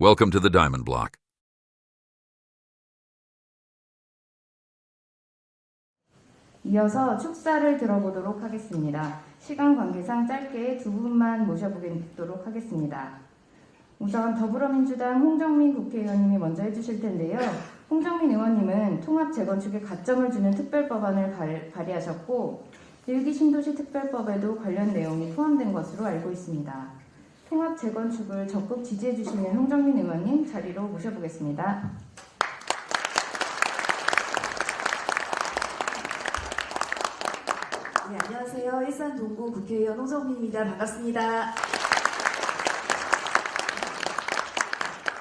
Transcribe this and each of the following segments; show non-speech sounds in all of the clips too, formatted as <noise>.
Welcome to the Diamond Block. 이어서 축사를 들어보도록 하겠습니다. 시간 관계상 짧게 두 분만 모셔보도록 하겠습니다. 우선 더불어민주당 홍정민 국회의원님이 먼저 해주실 텐데요. 홍정민 의원님은 통합 재건축에 가점을 주는 특별 법안을 발, 발의하셨고 일기 신도시 특별법에도 관련 내용이 포함된 것으로 알고 있습니다. 통합 재건축을 적극 지지해 주시는 홍정민 의원님 자리로 모셔보겠습니다. 네, 안녕하세요. 일산 동구 국회의원 홍정민입니다. 반갑습니다.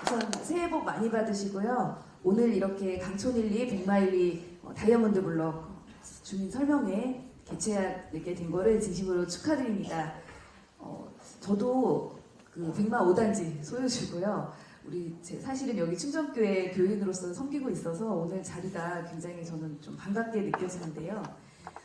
우선 새해 복 많이 받으시고요. 오늘 이렇게 강촌일리 백마일리 어, 다이아몬드 블럭 주민 설명회 개최하게 된 거를 진심으로 축하드립니다. 어, 저도 그 백마 5단지 소유주고요. 우리 제 사실은 여기 충정교회 교인으로서 섬기고 있어서 오늘 자리가 굉장히 저는 좀 반갑게 느껴지는데요.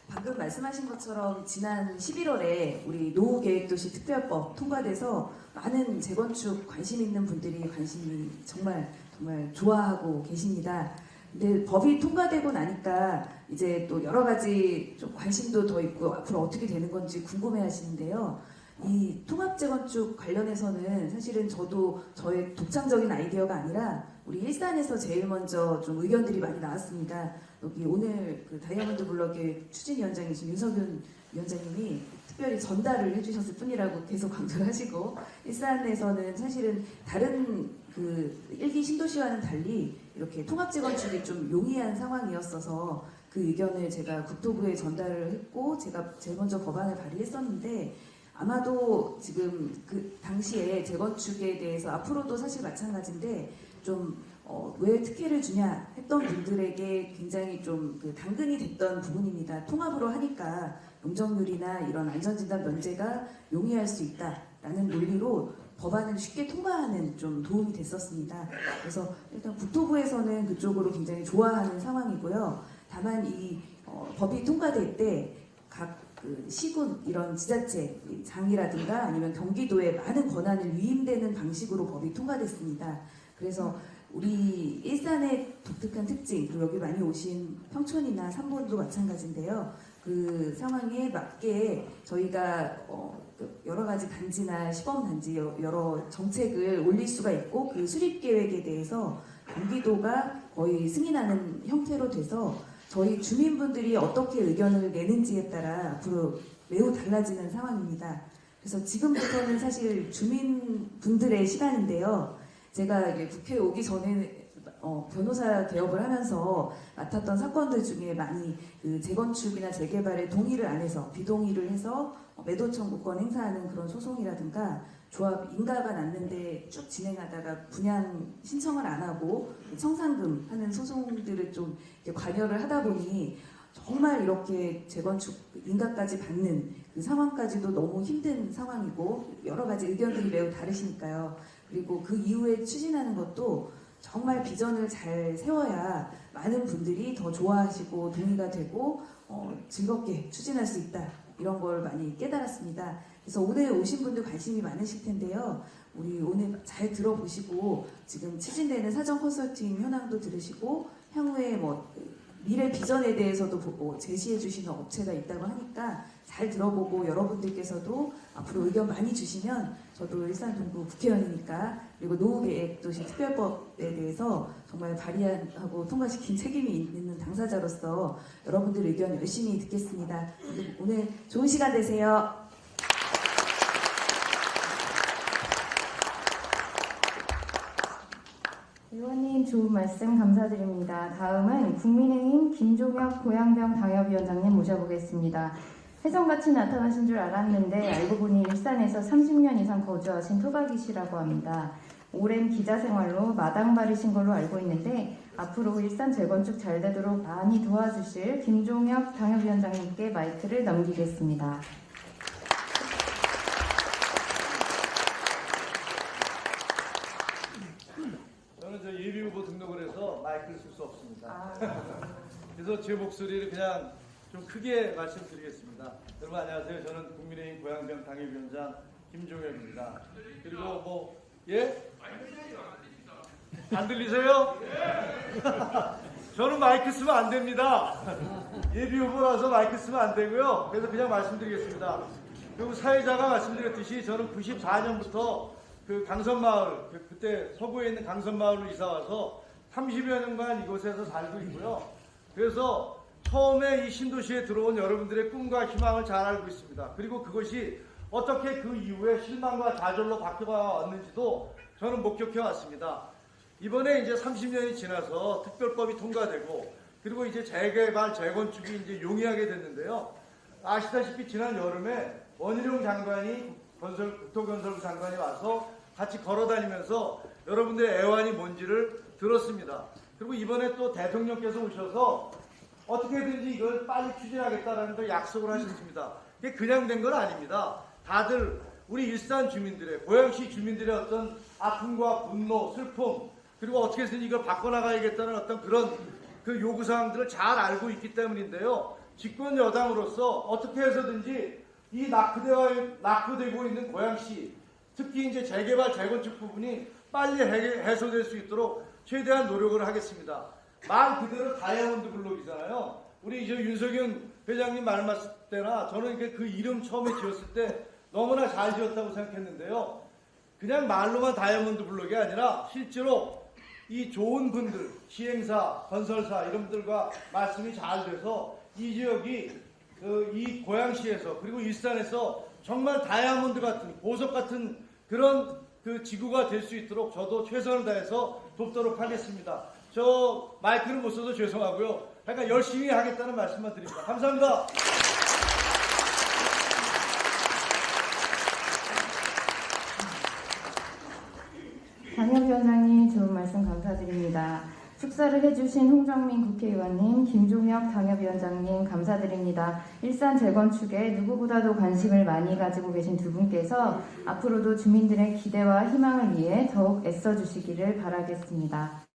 방금 말씀하신 것처럼 지난 11월에 우리 노후계획도시 특별법 통과돼서 많은 재건축 관심 있는 분들이 관심이 정말 정말 좋아하고 계십니다. 근데 법이 통과되고 나니까 이제 또 여러 가지 좀 관심도 더 있고 앞으로 어떻게 되는 건지 궁금해 하시는데요. 이 통합 재건축 관련해서는 사실은 저도 저의 독창적인 아이디어가 아니라 우리 일산에서 제일 먼저 좀 의견들이 많이 나왔습니다. 여기 오늘 그 다이아몬드 블럭의 추진위원장이신 윤석윤 위원장님이 특별히 전달을 해주셨을 뿐이라고 계속 강조를 하시고 일산에서는 사실은 다른 그 일기 신도시와는 달리 이렇게 통합 재건축이 좀 용이한 상황이었어서 그 의견을 제가 국토부에 전달을 했고 제가 제일 먼저 법안을 발의했었는데 아마도 지금 그 당시에 재건축에 대해서 앞으로도 사실 마찬가지인데 좀 어, 왜 특혜를 주냐 했던 분들에게 굉장히 좀 그 당근이 됐던 부분입니다. 통합으로 하니까 용적률이나 이런 안전진단 면제가 용이할 수 있다라는 논리로 법안을 쉽게 통과하는 좀 도움이 됐었습니다. 그래서 일단 국토부에서는 그쪽으로 굉장히 좋아하는 상황이고요. 다만 이 어, 법이 통과될 때각 그 시군 이런 지자체 장이라든가 아니면 경기도에 많은 권한을 위임되는 방식으로 법이 통과됐습니다. 그래서 우리 일산의 독특한 특징 그리고 여기 많이 오신 평촌이나 삼본도 마찬가지인데요. 그 상황에 맞게 저희가 어, 그 여러 가지 단지나 시범 단지 여- 여러 정책을 올릴 수가 있고 그 수립 계획에 대해서 경기도가 거의 승인하는 형태로 돼서 저희 주민분들이 어떻게 의견을 내는지에 따라 앞으로 매우 달라지는 상황입니다. 그래서 지금부터는 사실 주민분들의 시간인데요. 제가 국회에 오기 전에 어, 변호사 개업을 하면서 맡았던 사건들 중에 많이 그 재건축이나 재개발에 동의를 안 해서 비동의를 해서 어, 매도 청구권 행사하는 그런 소송이라든가 조합 인가가 났는데 쭉 진행하다가 분양 신청을 안 하고 청산금 하는 소송들을 좀 관여를 하다 보니 정말 이렇게 재건축 인가까지 받는 그 상황까지도 너무 힘든 상황이고 여러 가지 의견들이 매우 다르시니까요. 그리고 그 이후에 추진하는 것도 정말 비전을 잘 세워야 많은 분들이 더 좋아하시고 동의가 되고 어, 즐겁게 추진할 수 있다 이런 걸 많이 깨달았습니다. 그래서 오늘 오신 분들 관심이 많으실 텐데요. 우리 오늘 잘 들어보시고 지금 추진되는 사전 컨설팅 현황도 들으시고 향후에 뭐 미래 비전에 대해서도 보고 제시해 주시는 업체가 있다고 하니까 잘 들어보고 여러분들께서도 앞으로 의견 많이 주시면 저도 일산 동구 국회의원이니까 그리고 노후 계획 도시 특별법에 대해서 정말 발의하고 통과시킨 책임이 있는 당사자로서 여러분들 의견 열심히 듣겠습니다. 오늘 좋은 시간 되세요. 의원님 좋은 말씀 감사드립니다. 다음은 국민의힘 김종혁 고양병 당협위원장님 모셔보겠습니다. 혜성같이 나타나신 줄 알았는데 알고 보니 일산에서 30년 이상 거주하신 토박이시라고 합니다. 오랜 기자 생활로 마당발이신 걸로 알고 있는데 앞으로 일산 재건축 잘 되도록 많이 도와주실 김종혁 당협위원장님께 마이크를 넘기겠습니다. 저는 저 예비 후보 등록을 쓸수 없습니다. 아, <laughs> 그래서 제 목소리를 그냥 좀 크게 말씀드리겠습니다. 여러분 안녕하세요. 저는 국민의힘 고양병 당협위원장 김종혁입니다. 그리고 뭐 예? 안 들리세요? <laughs> 저는 마이크 쓰면 안 됩니다. 예비 후보라서 마이크 쓰면 안 되고요. 그래서 그냥 말씀드리겠습니다. 그리고 사회자가 말씀드렸듯이 저는 94년부터 그 강선마을, 그- 그때 서구에 있는 강선마을로 이사 와서 30여 년간 이곳에서 살고 있고요. 그래서 처음에 이 신도시에 들어온 여러분들의 꿈과 희망을 잘 알고 있습니다. 그리고 그것이 어떻게 그 이후에 실망과 좌절로 바뀌어왔는지도 저는 목격해 왔습니다. 이번에 이제 30년이 지나서 특별법이 통과되고 그리고 이제 재개발, 재건축이 이제 용이하게 됐는데요. 아시다시피 지난 여름에 원희룡 장관이 건설, 국토건설부 장관이 와서 같이 걸어 다니면서 여러분들의 애환이 뭔지를 들었습니다. 그리고 이번에 또 대통령께서 오셔서 어떻게든지 이걸 빨리 추진하겠다라는 걸 약속을 하셨습니다. 이게 그냥 된 건 아닙니다. 다들 우리 일산 주민들의 고양시 주민들의 어떤 아픔과 분노, 슬픔 그리고 어떻게 해서든 이걸 바꿔나가야겠다는 어떤 그런 그 요구 사항들을 잘 알고 있기 때문인데요. 집권 여당으로서 어떻게 해서든지 이 낙후되어 낙후되고 있는 고양시 특히 이제 재개발 재건축 부분이 빨리 해- 해소될 수 있도록 최대한 노력을 하겠습니다. 말 그대로 다이아몬드 블록이잖아요. 우리 이제 윤석현 회장님 말씀 때나 저는 그 이름 처음에 지었을 때 너무나 잘 지었다고 생각했는데요. 그냥 말로만 다이아몬드 블록이 아니라 실제로 이 좋은 분들, 시행사, 건설사 이런 분들과 말씀이 잘 돼서 이 지역이 그 이 고양시에서 그리고 일산에서 정말 다이아몬드 같은 보석 같은 그런 그 지구가 될 수 있도록 저도 최선을 다해서 돕도록 하겠습니다. 저 마이크를 못 써서 죄송하고요. 그러니까 열심히 하겠다는 말씀만 드립니다. 감사합니다. 당협위원장님 좋은 말씀 감사드립니다. 축사를 해주신 홍정민 국회의원님, 김종혁 당협위원장님 감사드립니다. 일산 재건축에 누구보다도 관심을 많이 가지고 계신 두 분께서 앞으로도 주민들의 기대와 희망을 위해 더욱 애써주시기를 바라겠습니다.